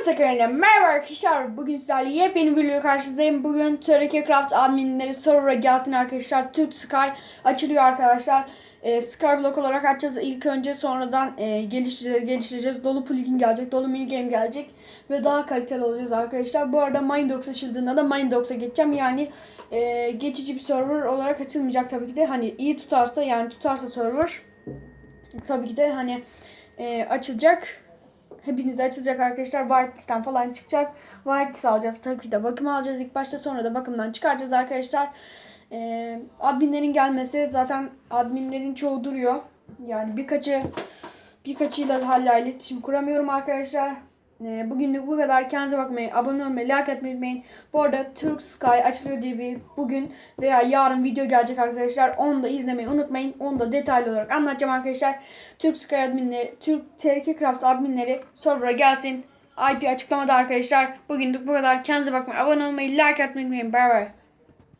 Sakarya merhaba arkadaşlar. Bugün sizlerle yepyeni bir video karşınızdayım. Bugün TRK Craft adminleri server'a gelsin arkadaşlar. Türk Sky açılıyor arkadaşlar. Ee, Skyblock olarak açacağız ilk önce sonradan e, geliştireceğiz, geliştireceğiz. Dolu plugin gelecek, dolu minigame gelecek ve daha kaliteli olacağız arkadaşlar. Bu arada Mindox açıldığında da Mindox'a geçeceğim. Yani e, geçici bir server olarak açılmayacak tabii ki de. Hani iyi tutarsa yani tutarsa server tabii ki de hani e, açılacak. Hepinize açılacak arkadaşlar. Whitelist'ten falan çıkacak. Whitelist alacağız. Tabii ki de bakım alacağız ilk başta. Sonra da bakımdan çıkaracağız arkadaşlar. Ee, adminlerin gelmesi zaten adminlerin çoğu duruyor. Yani birkaçı birkaçıyla hala iletişim kuramıyorum arkadaşlar. Ee, bugünlük bu kadar. Kendinize bakmayı, abone olmayı, like atmayı unutmayın. Bu arada Türk Sky açılıyor diye bir bugün veya yarın video gelecek arkadaşlar. Onu da izlemeyi unutmayın. Onu da detaylı olarak anlatacağım arkadaşlar. Türk Sky adminleri, Türk TRK Craft adminleri server'a gelsin. IP açıklamada arkadaşlar. Bugünlük bu kadar. Kendinize bakmayı, abone olmayı, like atmayı unutmayın. Bye bye.